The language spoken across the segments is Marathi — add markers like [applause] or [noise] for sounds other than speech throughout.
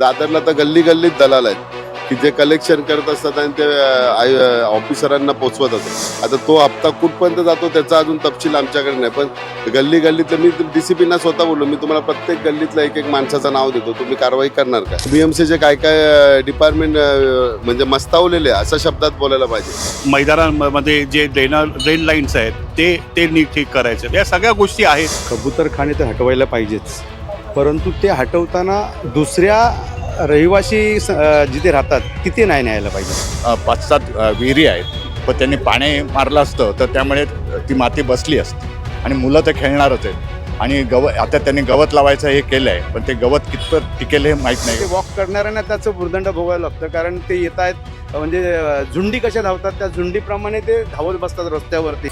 दादरला तर गल्ली गल्लीत दलाल आहेत की जे कलेक्शन करत असतात आणि ते आय- ऑफिसरांना पोचवत असतात. आता तो हप्ता कुठपर्यंत जातो त्याचा अजून तपशील आमच्याकडे नाही पण गल्ली गल्लीतलं मी डीसीपीना स्वतः बोललो मी तुम्हाला प्रत्येक गल्लीतलं एक एक माणसाचं नाव देतो तुम्ही कारवाई करणार का? बीएमसीचे काय काय डिपार्टमेंट म्हणजे मस्तावलेले आहे, अशा शब्दात बोलायला पाहिजे. मैदानांमध्ये जे ड्रेनर ड्रेन लाईन्स आहेत ते ते नीट ठीक करायचे. या सगळ्या गोष्टी आहेत. कबूतरखाने तर हटवायला पाहिजेच. परंतु ते हटवताना दुसऱ्या रहिवासी स- अ, जिथे राहतात तिथे नाही न्यायला पाहिजे. अ, पाच सात अ, विहिरी आहेत. पण त्यांनी पाणी मारलं असतं तर त्यामुळे ती माती बसली असती. आणि मुलं तर खेळणारच आहेत. आणि गवत आता त्यांनी गवत लावायचं हे केलं आहे पण ते गवत कितपत टिकेल हे माहीत नाही. वॉक करणाऱ्यांना त्याचं भुर्दंड भोगायला लागतं कारण ते येत आहेत म्हणजे अ, झुंडी कशा धावतात त्या झुंडीप्रमाणे ते धावत बसतात रस्त्यावरती.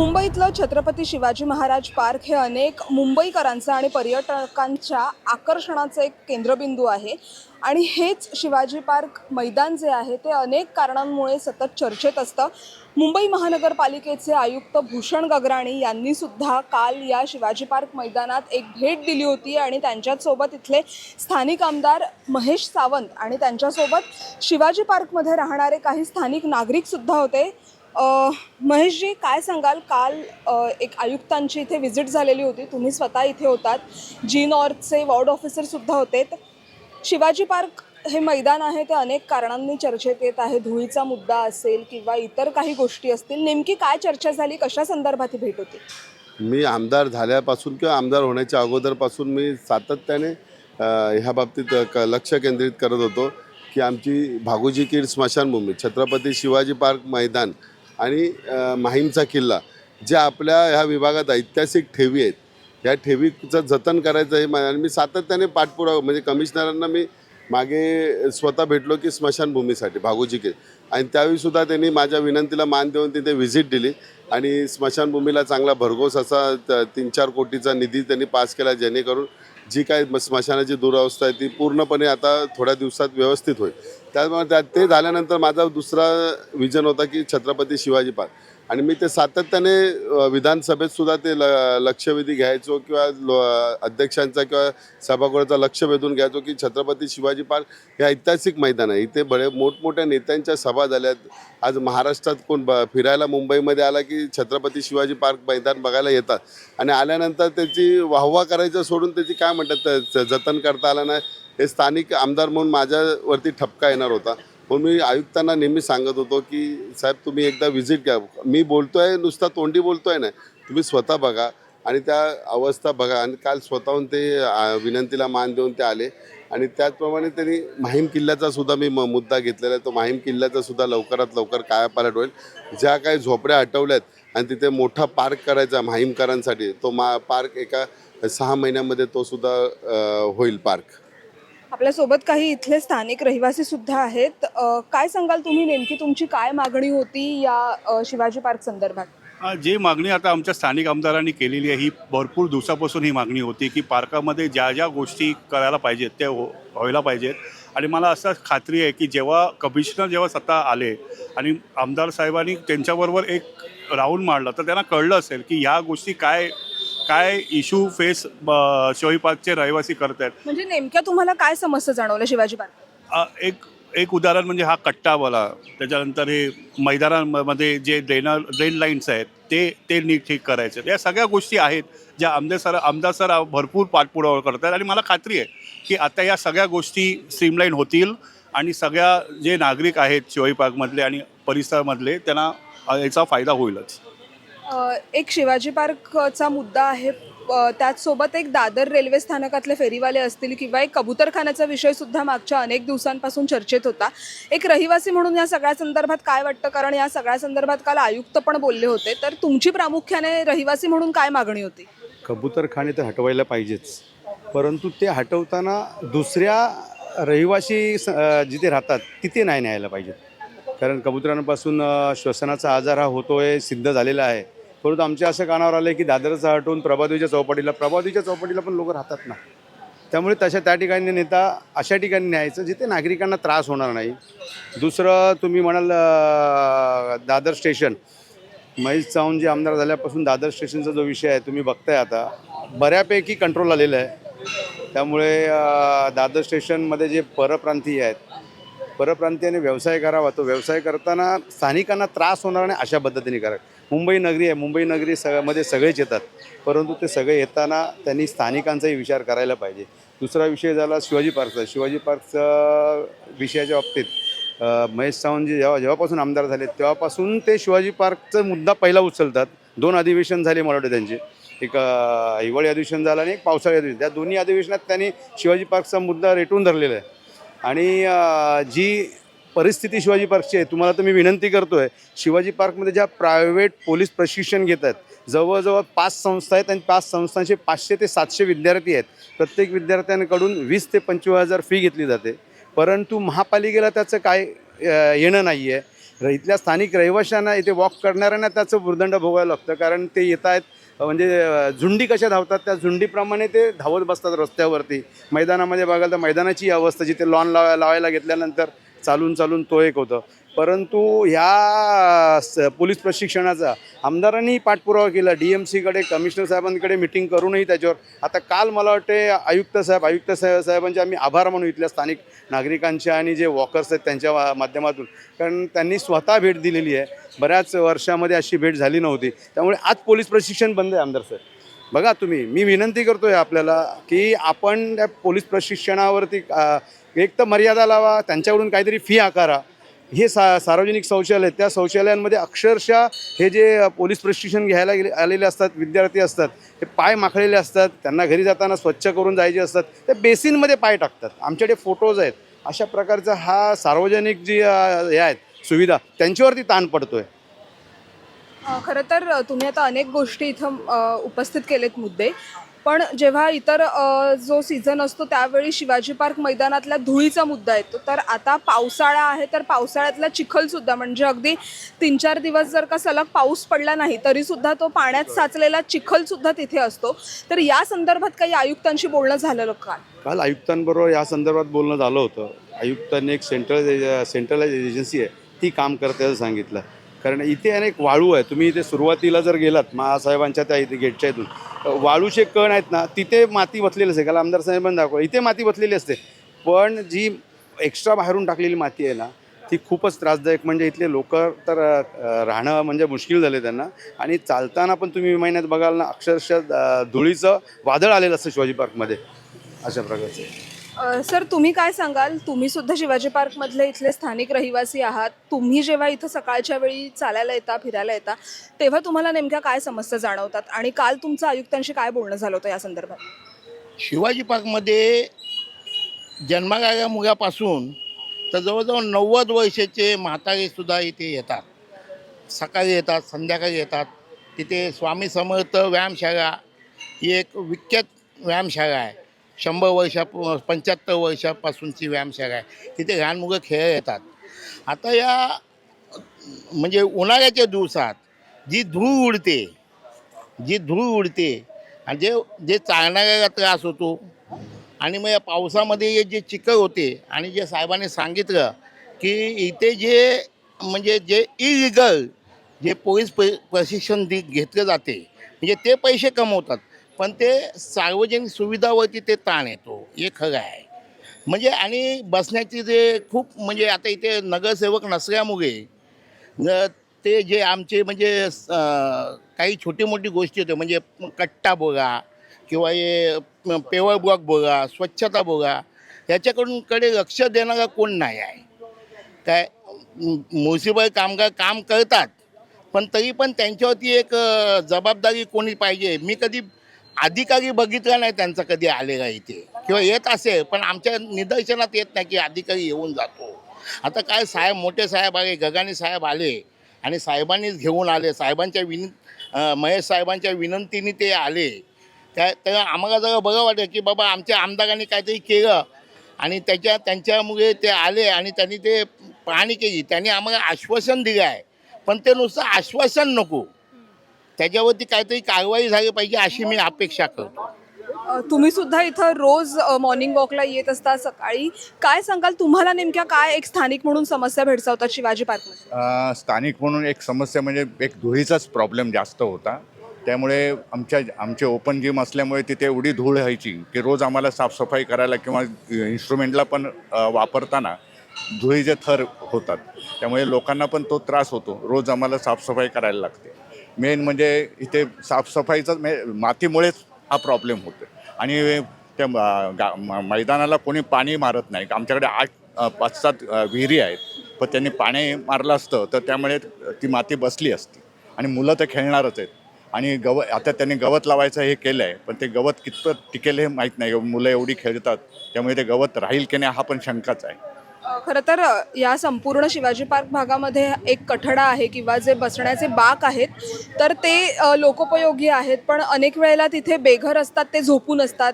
मुंबईतलं छत्रपती शिवाजी महाराज पार्क हे अनेक मुंबईकरांचं आणि पर्यटकांच्या आकर्षणाचं एक केंद्रबिंदू आहे. आणि हेच शिवाजी पार्क मैदान जे आहे ते अनेक कारणांमुळे सतत चर्चेत असतं. मुंबई महानगरपालिकेचे आयुक्त भूषण गगराणी यांनी सुद्धा काल या शिवाजी पार्क मैदानात एक भेट दिली होती आणि त्यांच्यासोबत इथले स्थानिक आमदार महेश सावंत आणि त्यांच्यासोबत शिवाजी पार्कमध्ये राहणारे काही स्थानिक नागरिकसुद्धा होते. महेशजी काय सांगाल? काल एक आयुक्तांची इथे व्हिजिट झालेली होती. तुम्ही स्वतः इथे होतात. जी नॉर्थचे वॉर्ड ऑफिसर सुद्धा होते. शिवाजी पार्क हे मैदान आहे. ते अनेक कारणांनी चर्चेत येत आहे. धुळीचा मुद्दा असेल किंवा इतर काही गोष्टी असतील नेमकी काय चर्चा झाली? कशा संदर्भात ही भेट होती? मी आमदार झाल्यापासून किंवा आमदार होण्याच्या अगोदरपासून मी सातत्याने ह्या बाबतीत क- लक्ष केंद्रित करत होतो की आमची भागोजी कीर स्मशानभूमी छत्रपती शिवाजी पार्क मैदान आणि माहीमचा किल्ला ज्या आपल्या ह्या विभागात ऐतिहासिक ठेवी आहेत. या ठेवीचं जतन करायचं हे आणि मी सातत्याने पाठपुरावा म्हणजे कमिशनरांना मी मागे स्वतः भेटलो की स्मशानभूमीसाठी भागोजी के. आणि त्यावेळीसुद्धा त्यांनी माझ्या विनंतीला मान देऊन तिथे व्हिजिट दिली. आणि स्मशानभूमीला चांगला भरघोस असा त- तीन चार कोटीचा निधी त्यांनी पास केला जेणेकरून जी काय म- स्मशानाची दुरावस्था आहे ती पूर्णपणे आता थोड्या दिवसात व्यवस्थित होईल. त्यामुळे त्या ते झाल्यानंतर माझा दुसरा विजन होता की छत्रपती शिवाजी पार्क. आणि मी ते सातत्याने विधानसभेत सुद्धा ते ल लक्षवेधी घ्यायचो किंवा लो अध्यक्षांचा किंवा सभागृहाचा लक्ष वेधून घ्यायचो की छत्रपती शिवाजी पार्क हे ऐतिहासिक मैदान आहे. इथे बडे मोठमोठ्या नेत्यांच्या सभा झाल्यात. आज महाराष्ट्रात कोण ब फिरायला मुंबईमध्ये आला की छत्रपती शिवाजी पार्क मैदान बघायला येतात. आणि आल्यानंतर त्याची वाहवा करायचं सोडून त्याची काय म्हणतात जतन करता आलं नाही. हे स्थानिक आमदार म्हणून माझ्यावरती ठपका येणार होता. म्हणून मी आयुक्तांना नेहमी सांगत होतो की साहेब तुम्ही एकदा व्हिजिट घ्या. मी बोलतोय नुसता तोंडी बोलतोय ना तुम्ही स्वतः बघा आणि त्या अवस्था बघा. आणि काल स्वतःहून ते विनंतीला मान देऊन ते आले. आणि त्याचप्रमाणे त्यांनी माहीम किल्ल्याचा सुद्धा मी म- मुद्दा घेतलेला आहे. तो माहीम किल्ल्याचा सुद्धा लवकरात लवकर कायापालट होईल. ज्या काही झोपड्या हटवल्यात आणि तिथे मोठा पार्क करायचा माहीमकरांसाठी तो मा पार्क एका सहा महिन्यामध्ये तो सुद्धा होईल पार्क. आपल्यासोबत काही इथले स्थानिक रहिवासी सुद्धा आहेत. अ, काय सांगाल तुम्ही नेमकी? तुमची काय मागणी होती या अ, शिवाजी पार्क संदर्भात? अ, जी मागणी आता आमच्या स्थानिक आमदारांनी केलेली आहे ही भरपूर दिवसापासून ही मागणी होती की पार्कामध्ये ज्या ज्या गोष्टी करायला पाहिजेत त्या हो व्हायला पाहिजेत. आणि मला असं खात्री आहे की जेव्हा कमिशनर जेव्हा स्वतः आले आणि आमदार साहेबांनी त्यांच्याबरोबर एक राऊंड मारलं तर त्यांना कळलं असेल की ह्या गोष्टी काय काय इश्यू फेस शिवाजी पार्कचे रहिवासी करत आहेत म्हणजे नेमक्या तुम्हाला काय समस्या जाणवल्या शिवाजी पार्क? एक एक उदाहरण म्हणजे हा कट्टा बोला. त्याच्यानंतर हे मैदानांमध्ये जे ड्रेनर ड्रेन लाईन्स आहेत ते ते नीट ठीक करायचे. या सगळ्या गोष्टी आहेत ज्या आमदार सर आमदार सर भरपूर पाठपुरावा करतात. आणि मला खात्री आहे की आता या सगळ्या गोष्टी स्ट्रीमलाईन होतील आणि सगळ्या जे नागरिक आहेत शिवाजी पार्कमधले आणि परिसरामधले त्यांना याचा फायदा होईलच. एक शिवाजी पार्कचा मुद्दा आहे. त्याचसोबत एक दादर रेल्वे स्थानकातले फेरीवाले असतील किंवा एक कबूतरखान्याचा विषय सुद्धा मागच्या अनेक दिवसांपासून चर्चेत होता. एक रहिवासी म्हणून या सगळ्या संदर्भात काय वाटतं? कारण या सगळ्या संदर्भात काल आयुक्त पण बोलले होते. तर तुमची प्रामुख्याने रहिवासी म्हणून काय मागणी होती? कबूतरखाने तर हटवायला पाहिजेच. परंतु ते हटवताना दुसऱ्या रहिवासी स- जिथे राहतात तिथे नाही न्यायला पाहिजेत. कारण कबुतरांपासून श्वसनाचा आजार हा होतोय सिद्ध झालेला आहे. परंतु आमच्या असं कानावर आलं की दादरचा हटवून प्रभादेवीच्या चौपाटीला प्रभादेवीच्या चौपाटीला पण लोक राहतात ना. त्यामुळे तशा त्या ठिकाणी नेता अशा ठिकाणी न्यायचं जिथे नागरिकांना त्रास होणार नाही. दुसरं तुम्ही म्हणाल दादर स्टेशन. महेश चव्हाण जे आमदार झाल्यापासून दादर स्टेशनचा जो विषय आहे तुम्ही बघताय आता. बऱ्यापैकी कंट्रोल आलेला आहे. त्यामुळे दादर स्टेशनमध्ये जे परप्रांतीय आहेत परप्रांतीयाने व्यवसाय करावा तो व्यवसाय करताना स्थानिकांना त्रास होणार नाही अशा पद्धतीने करावं. मुंबई नगरी आहे. मुंबई नगरी सगळ्यामध्ये सगळेच येतात. परंतु ते सगळे येताना त्यांनी स्थानिकांचाही विचार करायला पाहिजे. दुसरा विषय झाला शिवाजी पार्कचा. शिवाजी पार्कचा विषयाच्या बाबतीत महेश महेश सावंतजी जेव्हा जेव्हापासून आमदार झाले तेव्हापासून ते शिवाजी पार्कचा मुद्दा पहिला उचलतात. दोन अधिवेशन झाले मला वाटतं त्यांचे. एक हिवाळी अधिवेशन झालं आणि एक पावसाळी अधिवेशन. त्या दोन्ही अधिवेशनात त्यांनी शिवाजी पार्कचा मुद्दा रेटून धरलेला आहे. आणि जी परिस्थिती शिवाजी पार्कची आहे. तुम्हाला तर मी विनंती करतो आहे शिवाजी पार्कमध्ये ज्या प्रायव्हेट पोलीस प्रशिक्षण घेत आहेत जवळजवळ पाच संस्था आहेत आणि पाच संस्थांचे पाचशे ते सातशे विद्यार्थी आहेत. प्रत्येक विद्यार्थ्यांकडून वीस ते पंचवीस हजार फी घेतली जाते. परंतु महापालिकेला त्याचं काय येणं नाही आहे इथल्या स्थानिक रहिवाशांना इथे वॉक करणाऱ्यांना त्याचं भुर्दंड भोगायला लागतं. कारण ते येत आहेत म्हणजे झुंडी कशा धावतात त्या झुंडीप्रमाणे ते धावत बसतात रस्त्यावरती. मैदानामध्ये बघाल तर मैदानाची अवस्था जिथे लॉन लावा लावायला घेतल्यानंतर चालून चालून तो एक होतं. परंतु ह्या स पोलीस प्रशिक्षणाचा आमदारांनी पाठपुरावा केला. डी एम सीकडे कमिशनर साहेबांकडे मिटिंग करूनही त्याच्यावर. आता काल मला वाटते आयुक्त साहेब आयुक्त साहेब साहेबांचे आम्ही आभार मानू इथल्या स्थानिक नागरिकांचे आणि जे वॉकर्स आहेत त्यांच्या माध्यमातून. कारण त्यांनी स्वतः भेट दिलेली आहे. बऱ्याच वर्षामध्ये अशी भेट झाली नव्हती. त्यामुळे आज पोलीस प्रशिक्षण बंद आहे आमदार साहेब. बघा तुम्ही मी विनंती करतो आहे आपल्याला की आपण त्या पोलीस प्रशिक्षणावरती एक तर मर्यादा लावा त्यांच्याकडून काहीतरी फी आकारा. हे सा सार्वजनिक शौचालय त्या शौचालयांमध्ये अक्षरशः हे जे पोलीस प्रशिक्षण घ्यायला गेले आलेले असतात विद्यार्थी असतात हे पाय माखलेले असतात त्यांना घरी जाताना स्वच्छ करून जायचे असतात ते बेसिनमध्ये पाय टाकतात. आमच्याकडे फोटोज आहेत. अशा प्रकारचा हा सार्वजनिक जी हे आहेत सुविधा त्यांच्यावरती ताण पडतो आहे खरं तर तुम्ही आता अनेक गोष्टी इथं उपस्थित केलेत मुद्दे. पण जेव्हा इतर जो सीझन असतो त्यावेळी शिवाजी पार्क मैदानातल्या धुळीचा मुद्दा येतो. तर आता पावसाळा आहे तर पावसाळ्यातला चिखलसुद्धा म्हणजे अगदी तीन चार दिवस जर का सलग पाऊस पडला नाही तरीसुद्धा तो पाण्यात साचलेला चिखलसुद्धा तिथे असतो. तर या संदर्भात काही आयुक्तांशी बोलणं झालेलं का? काल आयुक्तांबरोबर या संदर्भात बोलणं झालं होतं. आयुक्तांनी एक सेंट्रल सेंट्रलाइज एजन्सी आहे ती काम करते असं सांगितलं. कारण इथे अनेक वाळू आहे तुम्ही इथे सुरुवातीला जर गेलात महासाहेबांच्या त्या इथे गेटच्या इथून वाळूचे कण आहेत ना तिथे माती बसलेली असते. काल आमदार साहेबांनी दाखवलं. इथे माती बसलेली असते. पण जी एक्स्ट्रा बाहेरून टाकलेली माती आहे ना ती खूपच त्रासदायक. म्हणजे इथले लोक तर राहणं म्हणजे मुश्किल झाले त्यांना. आणि चालताना पण तुम्ही महिन्यात बघाल ना अक्षरशः धुळीचं वादळ आलेलं असतं शिवाजी पार्कमध्ये. अशा प्रकारचं. अ, सर तुम्ही काय सांगाल? तुम्ही सुद्धा शिवाजी पार्कमधले इथले स्थानिक रहिवासी आहात. तुम्ही जेव्हा इथं सकाळच्या वेळी चालायला येता फिरायला येता तेव्हा तुम्हाला नेमक्या काय समस्या जाणवतात? आणि काल तुमचं आयुक्तांशी काय बोलणं झालं होतं या संदर्भात? शिवाजी पार्कमध्ये जन्मागाऱ्या मुगापासून तर जवळजवळ नव्वद वर्षाचे म्हातारेसुद्धा इथे येतात. सकाळी येतात संध्याकाळी येतात. तिथे स्वामी समर्थ व्यायामशाळा ही एक विख्यात व्यायामशाळा आहे. शंभर वर्षा पंच्याहत्तर वर्षापासूनची व्यायामशाळा आहे. तिथे लहान मुलं खेळ येतात. आता या म्हणजे उन्हाळ्याच्या दिवसात जी धूळ उडते जी धूळ उडते आणि जे जे चालणाऱ्याला त्रास होतो आणि मग या पावसामध्ये जे चिखल होते आणि जे साहेबांनी सांगितलं की इथे जे म्हणजे जे इलिगल जे पोलीस प्रशिक्षण दि घेतलं जाते म्हणजे ते पैसे कमवतात. पण ते सार्वजनिक सुविधावरती ते ताण येतो. हे खरं आहे. म्हणजे आणि बसण्याची जे खूप म्हणजे आता इथे नगरसेवक नसल्यामुळे न- ते जे आमचे म्हणजे काही छोटी मोठी गोष्टी होत्या. म्हणजे कट्टा बघा किंवा हे पेवर ब्लॉक बघा स्वच्छता बघा याच्याकडून कडे लक्ष देणारा कोण नाही आहे. काय म्युन्सिपल कामगार काम करतात पण तरी पण त्यांच्यावरती एक जबाबदारी कोणी पाहिजे? मी कधी अधिकारी बघितला नाही त्यांचा कधी आलेला इथे. किंवा येत असेल पण आमच्या निदर्शनात येत नाही की अधिकारी येऊन जातो. आता काय साहेब मोठे साहेब आले गगानी साहेब आले आणि साहेबांनीच घेऊन आले. साहेबांच्या विन महेश साहेबांच्या विनंतीने ते आले. त्या तेव्हा आम्हाला जरा बरं वाटलं की बाबा आमच्या आमदारांनी काहीतरी केलं. आणि त्याच्या त्यांच्यामुळे ते आले आणि त्यांनी ते पाहणी केली. त्यांनी आम्हाला आश्वासन दिलं आहे. पण ते नुसतं आश्वासन नको. त्याच्यावरती काहीतरी कारवाई झाली पाहिजे अशी मी अपेक्षा करतो. तुम्ही सुद्धा इथं रोज मॉर्निंग वॉकला येत असता सकाळी. काय सांगाल तुम्हाला नेमक्या काय एक स्थानिक म्हणून समस्या भेडसावतात शिवाजी अ, स्थानिक म्हणून एक समस्या म्हणजे एक धुळीचाच प्रॉब्लेम जास्त होता. त्यामुळे आमच्या आमचे ओपन जिम असल्यामुळे तिथे एवढी धूळ व्हायची की रोज आम्हाला साफसफाई करायला किंवा इन्स्ट्रुमेंटला पण वापरताना धुळीचे थर होतात. त्यामुळे लोकांना पण तो त्रास होतो. रोज आम्हाला साफसफाई करायला लागते. मेन म्हणजे इथे साफसफाईचा मे मातीमुळेच हा प्रॉब्लेम होतो आणि त्या गा- म- मैदानाला कोणी पाणी मारत नाही. आमच्याकडे आठ पाच सात विहिरी आहेत. पण त्यांनी पाणी मारलं असतं तर त्यामुळे ती माती बसली असती. आणि मुलं तर खेळणारच आहेत. आणि गव आता त्यांनी गवत लावायचं हे केलं आहे पण ते गवत कितपत टिकेल हे माहीत नाही. मुलं एवढी खेळतात त्यामुळे ते गवत राहील की नाही हा पण शंकाच आहे. खरं तर या संपूर्ण शिवाजी पार्क भागामध्ये एक कठडा आहे किंवा जे बसण्याचे बाक आहेत तर ते लोकोपयोगी आहेत. पण अनेक वेळेला तिथे बेघर असतात ते झोपून असतात.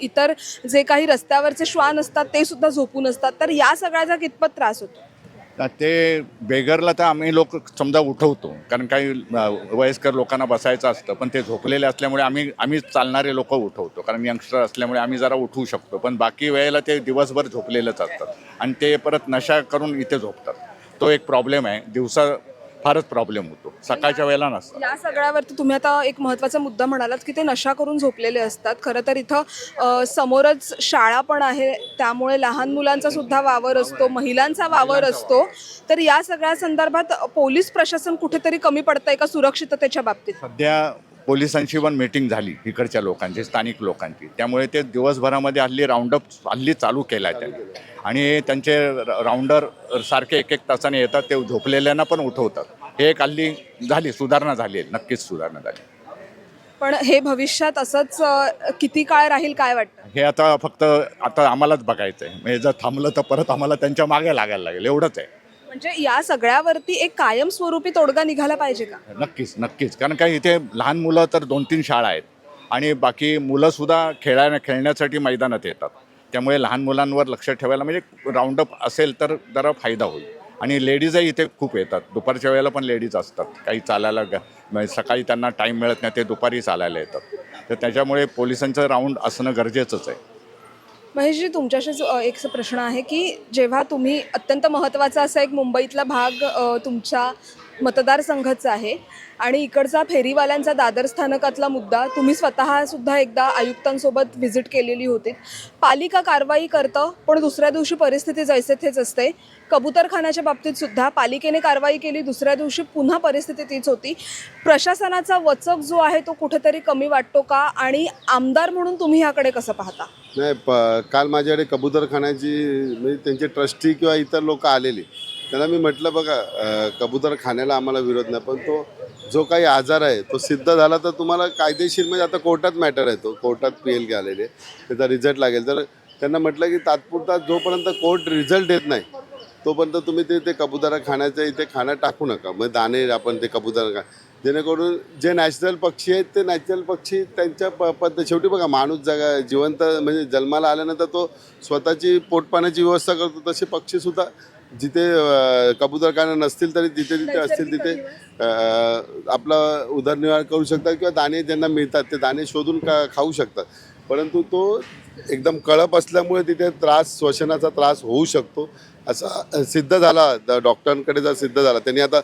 इतर जे काही रस्त्यावरचे श्वान असतात ते सुद्धा झोपून असतात. तर या सगळ्याचा कितपत त्रास होतो? ते बेगरला तर आम्ही लोक समजा उठवतो. कारण काही वयस्कर लोकांना बसायचं असतं पण ते झोपलेले असल्यामुळे आम्ही आम्ही चालणारे लोक उठवतो. कारण यंगस्टर असल्यामुळे आम्ही जरा उठवू शकतो. पण बाकी वेळेला ते दिवसभर झोपलेलंच असतात. आणि ते परत नशा करून इथे झोपतात. तो एक प्रॉब्लेम आहे. दिवसा फारच प्रॉब्लेम होतो. सकाळच्या वेळेला नसतं या सगळ्यावरती तुम्ही आता एक महत्त्वाचा मुद्दा म्हणालात की ते नशा करून झोपलेले असतात. खरं तर इथं अ, समोरच शाळा पण आहे. त्यामुळे लहान मुलांचा सुद्धा वावर असतो महिलांचा वावर असतो. तर या सगळ्या संदर्भात पोलीस प्रशासन कुठेतरी कमी पडतंय का सुरक्षिततेच्या बाबतीत? सध्या पोलिसांची पण मीटिंग झाली इकडच्या लोकांची स्थानिक लोकांची. त्यामुळे ते दिवसभरामध्ये हल्ली राऊंडअप हल्ली चालू केला आहे त्यांनी आणि त्यांचे राऊंडर सारखे एक एक तासाने येतात ते झोपलेल्यांना पण उठवतात. हे एक हल्ली झाली सुधारणा झाली आहे नक्कीच सुधारणा झाली. पण हे भविष्यात असंच अ, किती काळ राहील काय वाटतं? हे आता फक्त आता आम्हालाच बघायचं आहे. म्हणजे जर थांबलं तर परत आम्हाला त्यांच्या मागे लागायला लागेल एवढंच आहे. म्हणजे या सगळ्यावरती एक कायमस्वरूपी तोडगा निघाला पाहिजे का? नक्कीच नक्कीच. कारण काय इथे लहान मुलं तर दोन तीन शाळा आहेत. आणि बाकी मुलंसुद्धा खेळायला खेळण्यासाठी मैदानात येतात. त्यामुळे लहान मुलांवर लक्ष ठेवायला म्हणजे राऊंडअप असेल तर जरा फायदा होईल. आणि लेडीजही इथे खूप येतात. दुपारच्या वेळेला पण लेडीज असतात. काही चालायला ग- म्हणजे सकाळी त्यांना टाईम मिळत नाही ते दुपारी चालायला येतात. तर त्याच्यामुळे पोलिसांचं राऊंड असणं गरजेचंच आहे. महेशजी तुमच्याशीच एक प्रश्न आहे की जेव्हा तुम्ही अत्यंत महत्त्वाचा असा एक मुंबईतला भाग तुमच्या मतदारसंघाचा आहे. आणि इकडचा फेरीवाल्यांचा दादर स्थानकातला मुद्दा तुम्ही स्वतः सुद्धा एकदा आयुक्तांसोबत व्हिजिट केलेली होती. पालिका कारवाई करतं पण दुसऱ्या दिवशी परिस्थिती जैसे थेच असते. कबूतरखानाच्या बाबतीत सुद्धा पालिकेने कारवाई केली दुसऱ्या दिवशी पुन्हा परिस्थिती तीच होती. प्रशासनाचा वचक जो आहे तो कुठेतरी कमी वाटतो का? आणि आमदार म्हणून तुम्ही ह्याकडे कसं पाहता? नाही प काल माझ्याकडे कबूतरखान्याची म्हणजे त्यांचे ट्रस्टी किंवा इतर लोक आलेली. त्यांना मी म्हटलं बघा कबूतर खाण्याला आम्हाला विरोध नाही पण तो जो काही आजार आहे तो सिद्ध झाला तर तुम्हाला कायदेशीर म्हणजे आता कोर्टात मॅटर आहे तो. कोर्टात पी एल आलेले आहे. त्याचा रिझल्ट लागेल. तर त्यांना म्हटलं की तात्पुरता जोपर्यंत कोर्ट रिझल्ट देत नाही तोपर्यंत तुम्ही ते ते कबुतरखान्याचं इथे खाणं टाकू नका. मग दाणे आपण ते कबूतर खा जेणेकरून जे नॅचरल पक्षी आहेत ते नॅचरल पक्षी त्यांच्या प पद्धत शेवटी बघा माणूस जगा जिवंत म्हणजे जन्माला आल्यानंतर तो स्वतःची पोटपाण्याची व्यवस्था करतो तसे पक्षीसुद्धा जिथे कबूतरखाना नसतील तरी जिथे जिथे असतील तिथे आपला उदरनिर्वाह करू शकतात किंवा दाणे ज्यांना मिळतात ते दाणे शोधून का खाऊ शकतात. परंतु तो एकदम कळप असल्यामुळे तिथे त्रास श्वसनाचा त्रास होऊ शकतो. असा सिद्ध झाला. द- डॉक्टरांकडे जर सिद्ध झाला त्यांनी आता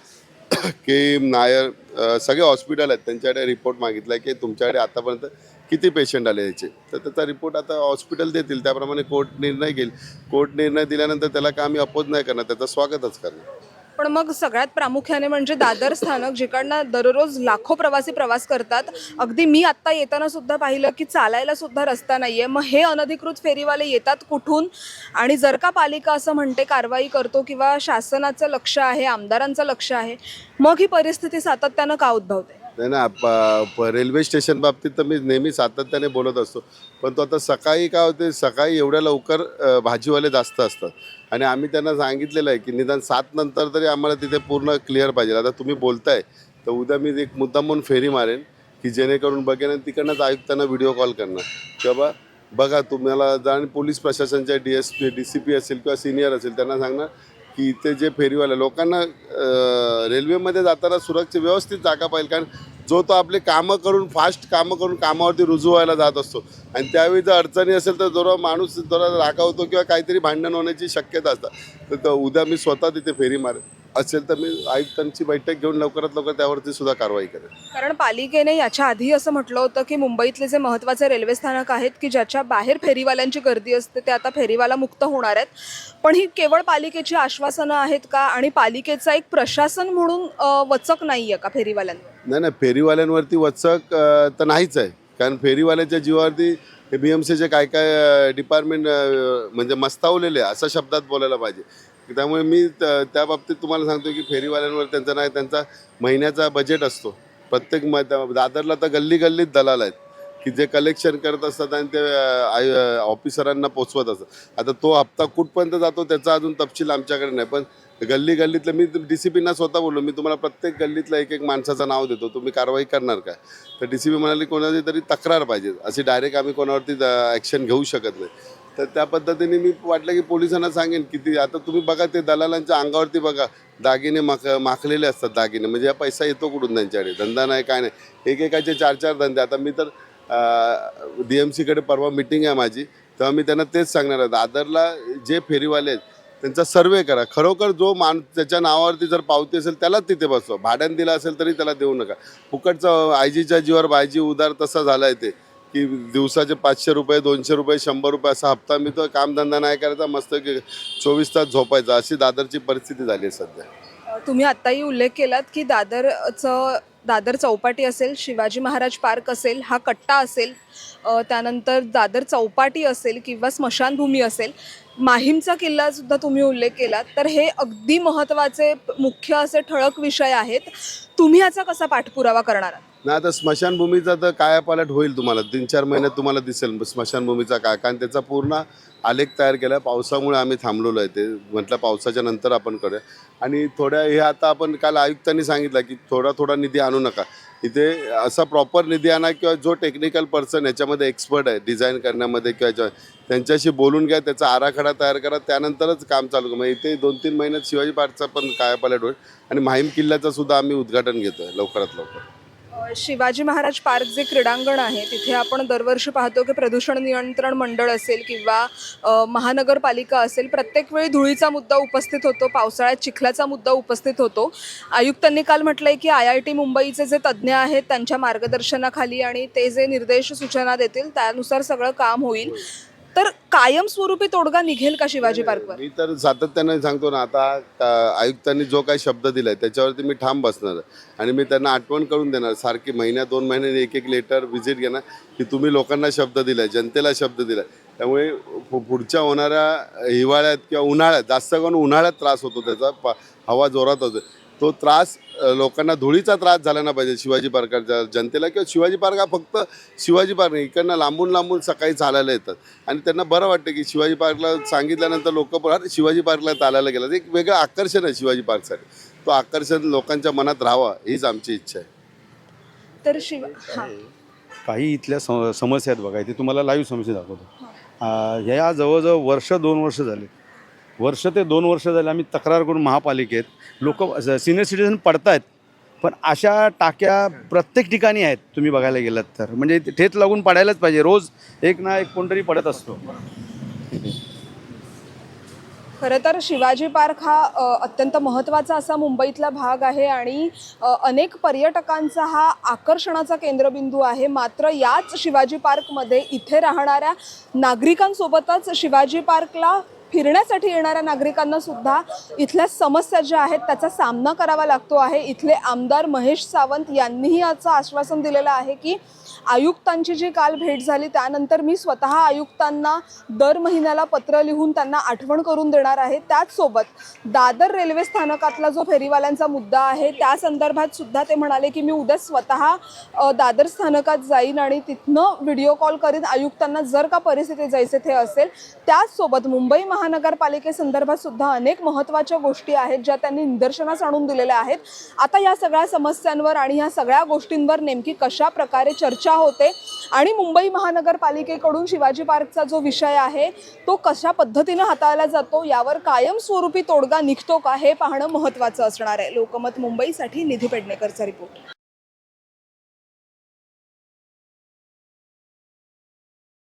[coughs] के नायर सगळे हॉस्पिटल आहेत. त्यांच्याकडे रिपोर्ट मागितला आहे की तुमच्याकडे आतापर्यंत किती पेशंट आले याचे? तर त्याचा रिपोर्ट आता हॉस्पिटल देतील त्याप्रमाणे कोर्ट निर्णय घेईल. कोर्ट निर्णय दिल्यानंतर त्याला काय आम्ही अपोज नाही करणार त्याचं स्वागतच करणार. पण मग सगळ्यात प्रामुख्याने म्हणजे दादर स्थानक जिकडनं दररोज लाखो प्रवासी प्रवास करतात अगदी मी आत्ता येताना सुद्धा पाहिलं की चालायला सुद्धा रस्ता नाही आहे मग हे अनधिकृत फेरीवाले येतात कुठून? आणि जर का पालिका असं म्हणते कारवाई करतो किंवा शासनाचं लक्ष आहे आमदारांचं लक्ष आहे मग ही परिस्थिती सातत्यानं का उद्भवते? नाही ना प- प- रेल्वे स्टेशन बाबतीत तर मी नेहमी सातत्याने बोलत असतो. पण तो आता सकाळी काय होते सकाळी एवढ्या लवकर भाजीवाले जास्त असतात. आणि आम्ही त्यांना सांगितलेलं आहे की निदान सात नंतर तरी आम्हाला तिथे पूर्ण क्लिअर पाहिजे. आता तुम्ही बोलताय तर उद्या मी एक मुद्दाम म्हणून फेरी मारेन की जेणेकरून बघेन आणि तिकडनंच आयुक्तांना व्हिडिओ कॉल करणार. किंवा बघा तुम्हाला जा आणि police प्रशासनच्या D S P D C P असेल किंवा सिनियर असेल त्यांना सांगणार की इथे जे फेरीवाले लोकांना रेल्वेमध्ये जाताना सुरक्षित व्यवस्थित जागा पाहिजे कारण जो तो आपले कामं करून फास्ट कामं करून कामावरती रुजू व्हायला जात असतो. आणि त्यावेळी जर अडचणी असेल तर जोरा माणूस जरा रागावतो किंवा काहीतरी भांडण होण्याची शक्यता असतात. तर उद्या मी स्वतः तिथे फेरी मारेन. असेल तर मी आयुक्तांची बैठक घेऊन लवकरात लवकर त्यावरती सुद्धा कारवाई करेन. कारण पालिकेने याच्या आधी असं म्हटलं होतं की मुंबईतले जे महत्त्वाचे रेल्वे स्थानक आहेत की ज्याच्या बाहेर फेरीवाल्यांची गर्दी असते ते आता फेरीवाला मुक्त होणार आहेत. पण ही केवळ पालिकेची आश्वासनं आहेत का? आणि पालिकेचा एक प्रशासन म्हणून अ, वचक नाही आहे का फेरीवाल्यांवर? नाही नाही फेरीवाल्यांवरती वचक अ, तर नाहीच आहे. कारण फेरीवाल्याच्या जीवावरती हे बी एम सीचे काय काय डिपार्टमेंट म्हणजे मस्तावलेले आहे, अशा शब्दात बोलायला पाहिजे. त्यामुळे मी त- त्या बाबतीत तुम्हाला सांगतो की फेरीवाल्यांवर त्यांचा नाही त्यांचा महिन्याचा बजेट असतो. प्रत्येक म दादरला तर गल्ली गल्लीत दलाल आहेत. की जे कलेक्शन करत असतात आणि ते आय- ऑफिसरांना पोचवत असतात. आता तो हप्ता कुठपर्यंत जातो त्याचा अजून तपशील आमच्याकडे नाही. पण गल्ली गल्लीतलं मी डी सी पीना स्वतः बोललो मी तुम्हाला प्रत्येक गल्लीतलं एक एक माणसाचं नाव देतो. तुम्ही कारवाई करणार काय? तर डी सी पी म्हणाले कोणाची तरी तक्रार पाहिजे. अशी डायरेक्ट आम्ही कोणावरती ॲक्शन घेऊ शकत नाही. तर त्या पद्धतीने मी वाटलं की पोलिसांना सांगेन की ती आता तुम्ही बघा ते दलालांच्या अंगावरती बघा. दागिने माख माखलेले असतात दागिने. म्हणजे हा पैसा येतो कुठून त्यांच्याकडे? धंदा नाही काय नाही. एकेकाचे चार चार धंदे. आता मी तर डी एम सीकडे परवा मिटिंग आहे माझी. तेव्हा मी त्यांना तेच सांगणार आहे दादरला जे फेरीवाले आहेत त्यांचा सर्वे करा. खरोखर जो मान त्याच्या नावावरती जर पावती असेल त्यालाच तिथे बसवा. भाड्यानं दिला असेल तरी त्याला देऊ नका. फुकटचं आयजीच्या जीवर बायजी उदार तसा झाला आहे ते. की दिवसाचे पाचशे रुपये दोनशे रुपये शंभर रुपये असा हप्ता मी तो कामधंदा नाही करायचा मस्त की चोवीस तास झोपायचा. अशी दादरची परिस्थिती झाली आहे सध्या. तुम्ही आत्ताही उल्लेख केलात की दादरचं दादर चौपाटी असेल शिवाजी महाराज पार्क असेल हा कट्टा असेल त्यानंतर दादर चौपाटी असेल किंवा स्मशानभूमी असेल माहीमचा किल्ला सुद्धा तुम्ही उल्लेख केलात. तर हे अगदी महत्त्वाचे मुख्य असे ठळक विषय आहेत. तुम्ही याचा कसा पाठपुरावा करणार आहात? नाही आता स्मशानभूमीचा तर कायापालट होईल तुम्हाला. तीन चार महिन्यात तुम्हाला दिसेल. स्मशानभूमीचा काय कारण त्याचा पूर्ण आलेख तयार केला. पावसामुळे आम्ही थांबलेलो आहे. ते म्हटलं पावसाच्या नंतर आपण करूया. आणि थोड्या हे आता आपण काल आयुक्तांनी सांगितलं की थोडा थोडा निधी आणू नका. इथे असा प्रॉपर निधी आणा किंवा जो टेक्निकल पर्सन याच्यामध्ये एक्सपर्ट आहे डिझाईन करण्यामध्ये किंवा त्यांच्याशी बोलून घ्या त्याचा आराखडा तयार करा. त्यानंतरच काम चालू म्हणजे इथे दोन तीन महिन्यात शिवाजी पार्कचा पण कायापालट होईल. आणि माहीम किल्ल्याचं सुद्धा आम्ही उद्घाटन घेतो आहे लवकरात लवकर. शिवाजी महाराज पार्क जे क्रीडांगण आहे तिथे आपण दरवर्षी पाहतो की प्रदूषण नियंत्रण मंडळ असेल किंवा महानगरपालिका असेल प्रत्येक वेळी धुळीचा मुद्दा उपस्थित होतो पावसाळ्यात चिखलाचा मुद्दा उपस्थित होतो. आयुक्तांनी काल म्हटलंय की आय आय टी मुंबईचे जे तज्ज्ञ आहेत त्यांच्या मार्गदर्शनाखाली आणि ते जे निर्देश सूचना देतील त्यानुसार सगळं काम होईल. तर कायमस्वरूपी तोडगा निघेल का शिवाजी पार्कवर? मी तर सातत्याने सांगतो ना आता आयुक्तांनी जो काही शब्द दिलाय त्याच्यावरती मी ठाम बसणार. आणि मी त्यांना आठवण करून देणार सारखी महिन्या दोन महिन्याने एक एक लेटर व्हिजिट घेणार की तुम्ही लोकांना शब्द दिलाय जनतेला शब्द दिलाय. त्यामुळे पु- पुढच्या होणाऱ्या हिवाळ्यात किंवा उन्हाळ्यात जास्त करून उन्हाळ्यात त्रास होतो त्याचा पा- हवा जोरात होते. तो त्रास लोकांना धुळीचा त्रास झाला ना पाहिजे शिवाजी पार्काच्या जनतेला किंवा शिवाजी पार्क हा फक्त शिवाजी पार्क नाही इकडनं लांबून लांबून सकाळी चालायला येतात. आणि त्यांना बरं वाटतं की शिवाजी पार्कला सांगितल्यानंतर लोक पण अरे शिवाजी पार्कला चालायला गेलं एक वेगळं आकर्षण आहे शिवाजी पार्कसाठी. तो आकर्षण लोकांच्या मनात राहावा हीच आमची इच्छा आहे. तर शिव हां. काही इथल्या सम समस्या आहेत बघा इथे तुम्हाला लाईव्ह समस्या दाखवतो. ह्या जवळजवळ वर्ष दोन वर्ष झाले. वर्ष ते दोन वर्ष झाले आम्ही तक्रार करून महापालिकेत. लोक सिनियर सिटीजन पडतायत पण अशा टाक्या प्रत्येक ठिकाणी आहेत तुम्ही बघायला गेलात तर. म्हणजे ठेच लागून पडायलाच पाहिजे रोज एक ना एक कोणतरी पडत असतो. खरं तर शिवाजी पार्क हा अत्यंत महत्त्वाचा असा मुंबईतला भाग आहे आणि अनेक पर्यटकांचा हा आकर्षणाचा केंद्रबिंदू आहे. मात्र याच शिवाजी पार्कमध्ये इथे राहणाऱ्या नागरिकांसोबतच शिवाजी पार्कला फिरण्यासाठी येणाऱ्या नागरिकांना सुद्धा इथल्या समस्या ज्या आहेत त्याचा सामना करावा लागतो आहे. इथले आमदार महेश सावंत यांनीही याचं आश्वासन दिलेलं आहे की आयुक्तांची जी काल भेट झाली त्यानंतर मी स्वतः आयुक्तांना दर महिन्याला पत्र लिहून त्यांना आठवण करून देणार आहे. त्याचसोबत दादर रेल्वे स्थानकातला जो फेरीवाल्यांचा मुद्दा आहे त्या संदर्भात सुद्धा ते म्हणाले की मी उद्या स्वतः दादर स्थानकात जाईन आणि तिथनं व्हिडिओ कॉल करीन. आयुक्तांना जर का परिस्थिती जायचे ते असेल त्याचसोबत मुंबई महानगरपालिकेसंदर्भात सुद्धा अनेक महत्त्वाच्या गोष्टी आहेत ज्या त्यांनी निदर्शनास आणून दिलेल्या आहेत. आता या सगळ्या समस्यांवर आणि ह्या सगळ्या गोष्टींवर नेमकी कशा प्रकारे चर्चा चर्चा होते. आणि मुंबई महानगरपालिकेकडून शिवाजी पार्कचा जो विषय आहे तो कशा पद्धतीनं हाताळला जातो यावर कायमस्वरूपी तोडगा निघतो का हे पाहणं महत्त्वाचं असणार आहे. लोकमत मुंबईसाठी निधी पेडणेकरचा रिपोर्ट